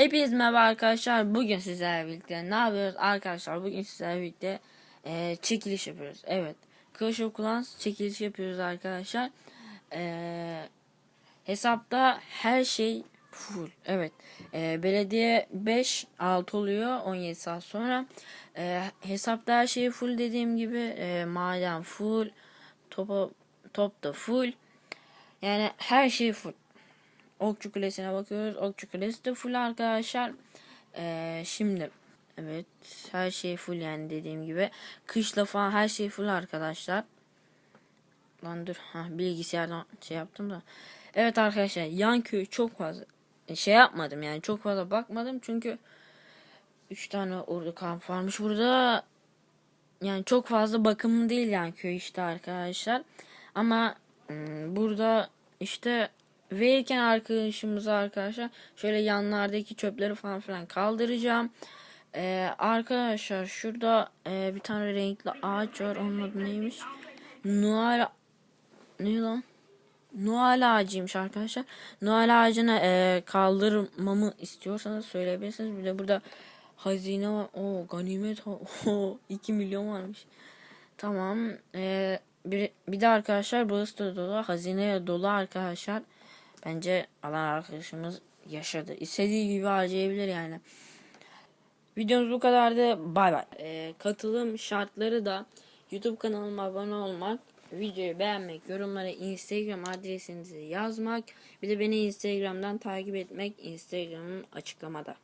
Hepiniz merhaba arkadaşlar. Bugün sizlerle birlikte ne yapıyoruz arkadaşlar? Bugün sizlerle birlikte e, çekiliş yapıyoruz. Evet. Clash of Clans çekiliş yapıyoruz arkadaşlar. E, hesapta her şey full. Evet. E, belediye 5 6 oluyor 17 saat sonra. E, hesapta her şey full dediğim gibi e, maden full. Topa, top da full. Yani her şey full. Okçu Kulesi'ne bakıyoruz. Okçu Kulesi de full arkadaşlar. Ee, şimdi evet her şey full yani dediğim gibi. Kışla falan her şey full arkadaşlar. Lan dur ha, bilgisayardan şey yaptım da. Evet arkadaşlar yan köy çok fazla şey yapmadım yani çok fazla bakmadım çünkü 3 tane ordu kamp varmış burada. Yani çok fazla bakımlı değil yani köy işte arkadaşlar. Ama ım, burada işte verirken arkadaşımıza arkadaşlar şöyle yanlardaki çöpleri falan filan kaldıracağım. Ee, arkadaşlar şurada e, bir tane renkli ağaç var. Onun adı neymiş? Noel ne lan? Noel ağacıymış arkadaşlar. Noel ağacına e, kaldırmamı istiyorsanız söyleyebilirsiniz. Bir de burada hazine var. O ganimet. O 2 milyon varmış. Tamam. E, bir, bir de arkadaşlar burası da dolu. Hazine dolu arkadaşlar. Bence alan arkadaşımız yaşadı. İstediği gibi harcayabilir yani. Videomuz bu kadardı. Bay bay. Ee, katılım şartları da YouTube kanalıma abone olmak, videoyu beğenmek, yorumlara Instagram adresinizi yazmak, bir de beni Instagram'dan takip etmek Instagram'ım açıklamada.